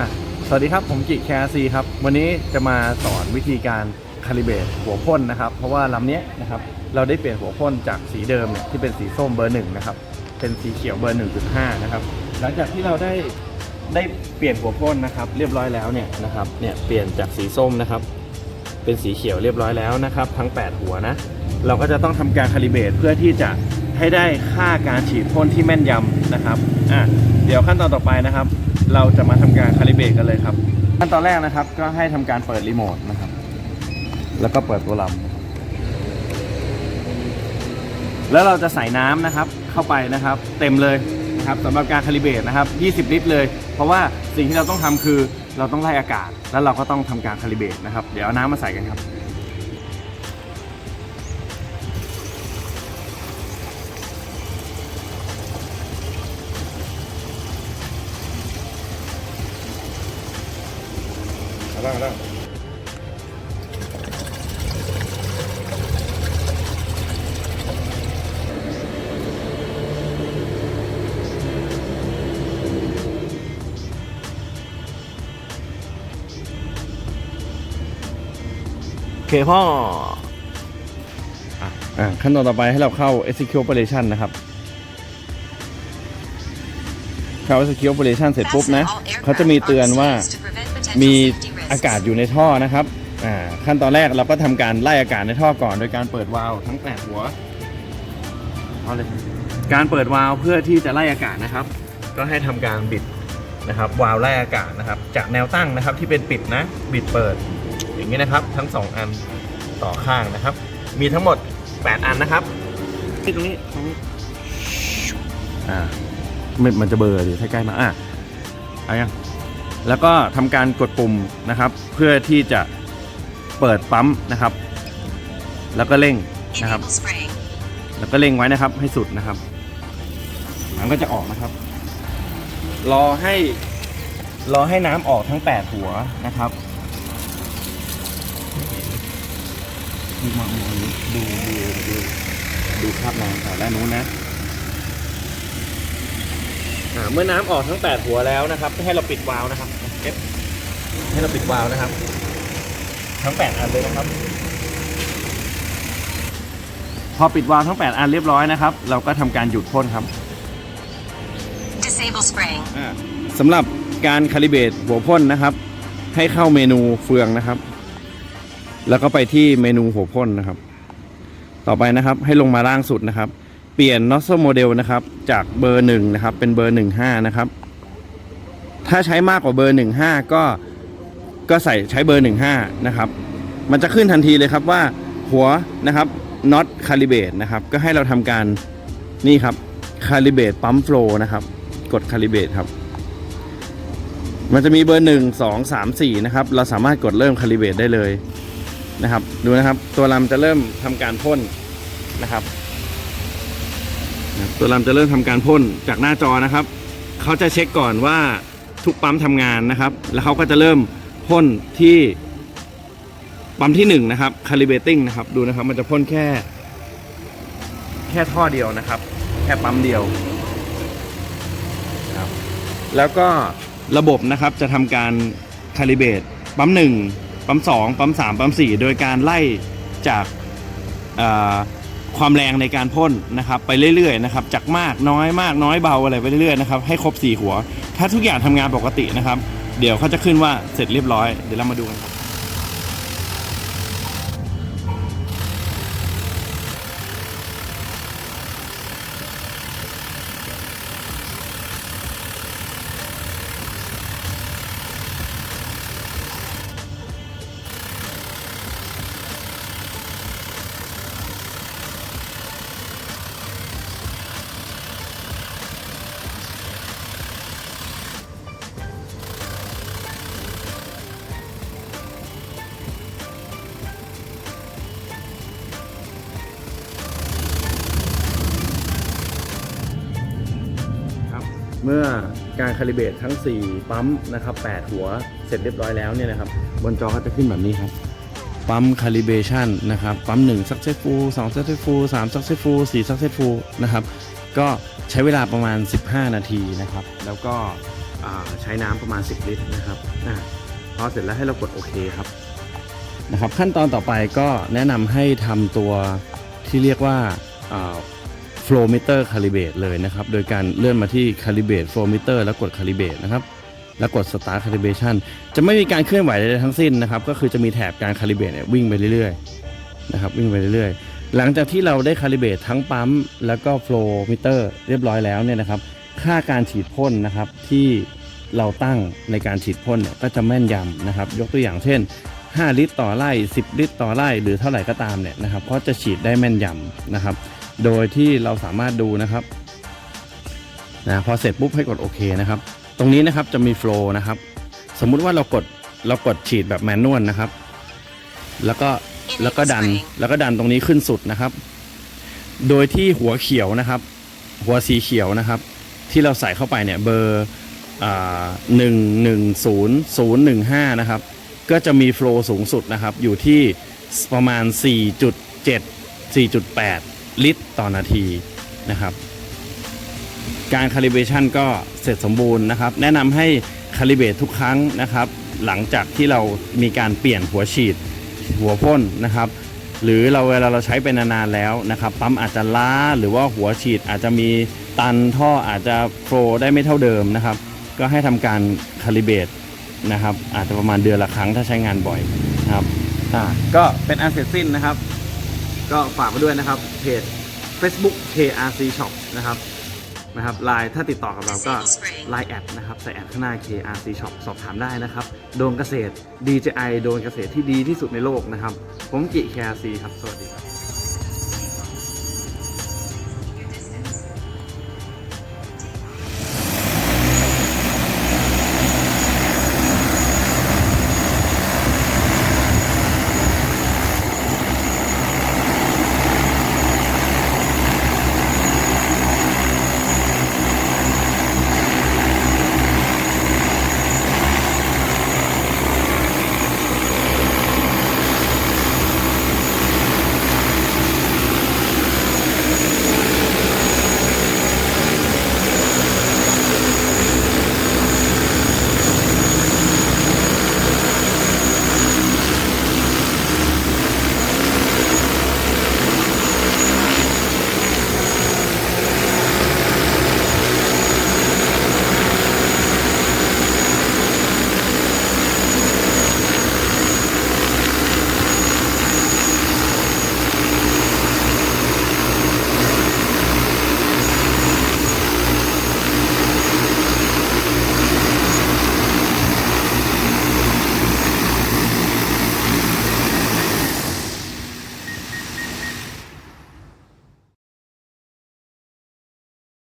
อะสวัสดีครับ ผมกิแคซีครับ วันนี้จะมาสอนวิธีการคาลิเบรตหัวพ่นนะครับ เพราะว่าลำเนี้ยนะครับเราได้เปลี่ยนหัวพ่นจากสีเดิมเนี่ยที่เป็นสีส้มเบอร์หนึ่งนะครับเป็นสีเขียวเบอร์1.5นะครับหลังจากที่เราได้ได้เปลี่ยนหัวพ่นนะครับ เรียบร้อยแล้วเนี่ยนะครับเนี่ยเปลี่ยนจากสีส้มนะครับเป็นสีเขียวเรียบร้อยแล้วนะครับ ทั้ง 8 หัวนะเราก็จะต้องทำการคาลิเบรตเพื่อที่จะให้ได้ค่าการฉีดพ่นที่แม่นยำนะครับอะเดี๋ยวขั้นตอนต่อไปนะครับ เราจะมาทำการคาลิเบรตกันเลยครับ ขั้นตอนแรกนะครับก็ให้ทำการเปิดรีโมทนะครับ แล้วก็เปิดตัวลำแล้วเราจะใส่น้ำนะครับเข้าไปนะครับ เต็มเลยนะครับสำหรับการคาลิเบรตนะครับ 20 ลิตรเลย เพราะว่าสิ่งที่เราต้องทำคือเราต้องไล่อากาศ แล้วเราก็ต้องทำการคาลิเบรตนะครับ เดี๋ยวเอาน้ำมาใส่กันครับ เอาละเอาละโอเคพ่ออะอะขั้นตอนต่อไปให้เราเข้า execute operation นะครับ เข้า execute operation เสร็จปุ๊บนะ เขาจะมีเตือนว่ามี อากาศอยู่ในท่อนะครับขั้นตอนแรกเราก็ทำการไล่อากาศในท่อก่อน โดยการเปิดวาล์วทั้งแปดหัวเอาเลยการเปิดวาล์วเพื่อที่จะไล่อากาศนะครับ ก็ให้ทำการบิดนะครับวาล์วไล่อากาศนะครับ จากแนวตั้งนะครับที่เป็นปิดนะบิดเปิด อย่างนี้นะครับ ทั้งสองอันต่อข้างนะครับ มีทั้งหมด 8 อันนะครับที่ตรงนี้ตรงนี้อ่ามันจะเบอร์ดิถ้าใกล้มาอะเอายัง แล้วก็ทำการกดปุ่มนะครับ เพื่อที่จะเปิดปั๊มนะครับ แล้วก็เร่งนะครับ Enable spraying. แล้วก็เร่งไว้นะครับให้สุดนะครับน้ำก็จะออกนะครับ รอให้รอให้น้ำออกทั้ง 8 หัวนะครับดูมาดูดูดูดูดูภาพน้ำแต่ด้านนู้นนะอ่า เมื่อน้ำออกทั้ง 8 หัวแล้วนะครับให้เราปิดวาล์วนะครับเอฟให้เราปิดวาล์วนะครับ ทั้ง 8 อันเลยนะครับ พอปิดวาล์วทั้ง 8 อันเรียบร้อยนะครับ เราก็ทำการหยุดพ่นครับ Disable spraying. สำหรับการคาลิเบรตหัวพ่นนะครับ ให้เข้าเมนูเฟืองนะครับ แล้วก็ไปที่เมนูหัวพ่นนะครับ ต่อไปนะครับให้ลงมาล่างสุดนะครับเปลี่ยน nozzle model นะครับ จากเบอร์หนึ่งนะครับ เป็นเบอร์หนึ่งห้านะครับ ถ้าใช้มากกว่าเบอร์หนึ่งห้าก็ก็ใส่ใช้เบอร์หนึ่งห้านะครับ มันจะขึ้นทันทีเลยครับว่าหัวนะครับ not calibrate นะครับ ก็ให้เราทำการนี่ครับ calibrate pump flow นะครับ กด calibrate ครับ มันจะมีเบอร์หนึ่งสองสามสี่นะครับ เราสามารถกดเริ่ม calibrate ได้เลยนะครับ ดูนะครับ ตัวลำจะเริ่มทำการพ่นนะครับ ตัวลำจะเริ่มทำการพ่นจากหน้าจอนะครับ เขาจะเช็คก่อนว่าทุกปั๊มทำงานนะครับ แล้วเขาก็จะเริ่มพ่นที่ปั๊มที่หนึ่งนะครับ calibrating นะครับ ดูนะครับ มันจะพ่นแค่ แค่ท่อเดียวนะครับ แค่ปั๊มเดียวครับแล้วก็ระบบนะครับจะทำการคาลิเบตปั๊มหนึ่งปั๊มสองปั๊มสามปั๊มสี่โดยการไล่จากอ่อ ความแรงในการพ่นนะครับไปเรื่อยๆนะครับจากมากน้อยมากน้อยเบาอะไรไปเรื่อยๆนะครับให้ครบสี่หัว ถ้าทุกอย่างทำงานปกตินะครับ เดี๋ยวเขาจะขึ้นว่าเสร็จเรียบร้อยเดี๋ยวเรามาดูกัน เมื่อการคาลิเบตทั้ง 4 ปั๊มนะครับ8หัวเสร็จเรียบร้อยแล้วเนี่ยนะครับบนจอก็จะขึ้นแบบนี้ครับปั๊มคาลิเบชันนะครับปั๊ม1 successful 2 successful 3 successful 4 successful นะครับก็ใช้เวลาประมาณ 15 นาทีนะครับ แล้วก็ใช้น้ำประมาณ 10 ลิตรนะครับอพอเสร็จแล้วให้เรากดโอเคครับนะครับ ขั้นตอนต่อไปก็แนะนำให้ทำตัวที่เรียกว่า flow meter calibrate เลยนะครับ โดยการเลื่อนมาที่ calibrate flow meter แล้วกด calibrate นะครับ แล้วกด start calibration จะไม่มีการเคลื่อนไหวใดๆทั้งสิ้นนะครับ ก็คือจะมีแถบการ calibrate เนี่ยวิ่งไปเรื่อยๆนะครับ วิ่งไปเรื่อยๆ หลังจากที่เราได้ calibrate ทั้งปั๊ม แล้วก็ flow meter เรียบร้อยแล้วเนี่ยนะครับ ค่าการฉีดพ่นนะครับที่เราตั้งในการฉีดพ่นเนี่ยก็จะแม่นยำนะครับ ยกตัวอย่างเช่น 5 ลิตรต่อไร่ 10 ลิตรต่อไร่หรือเท่าไหร่ก็ตามเนี่ยนะครับก็จะฉีดได้แม่นยำนะครับ โดยที่เราสามารถดูนะครับนะพอเสร็จปุ๊บให้กดโอเคนะครับ ตรงนี้นะครับจะมีโฟลว์นะครับ สมมุติว่าเรากดเรากดฉีดแบบแมนนวลนะครับ แล้วก็แล้วก็ดันแล้วก็ดันตรงนี้ขึ้นสุดนะครับ โดยที่หัวเขียวนะครับ หัวสีเขียวนะครับ ที่เราใส่เข้าไปเนี่ยเบอร์หนึ่งหนึ่งศูนย์ศูนย์หนึ่งห้านะครับ ก็จะมีโฟลว์สูงสุดนะครับ อยู่ที่ประมาณ 4.7 4.8 ลิตรต่อนาทีนะครับ การคาลิเบชันก็เสร็จสมบูรณ์นะครับ แนะนำให้คาลิเบตทุกครั้งนะครับ หลังจากที่เรามีการเปลี่ยนหัวฉีดหัวพ่นนะครับ หรือเราเวลาเราใช้ไปนานๆแล้วนะครับปั๊มอาจจะล้าหรือว่าหัวฉีดอาจจะมีตันท่ออาจจะโฟลว์ได้ไม่เท่าเดิมนะครับ ก็ให้ทำการคาลิเบตนะครับ อาจจะประมาณเดือนละครั้งถ้าใช้งานบ่อยครับก็เป็นอันเสร็จสิ้นนะครับ ก็ฝากไปด้วยนะครับเพจ Facebook KRC Shop นะครับนะครับไลน์ถ้าติดต่อกับเราก็ Line แอดนะครับใส่แอดข้างหน้า KRC Shop สอบถามได้นะครับ โดนเกษตร DJI โดนเกษตรที่ดีที่สุดในโลกนะครับ ผมกิ KRC ครับ สวัสดีครับ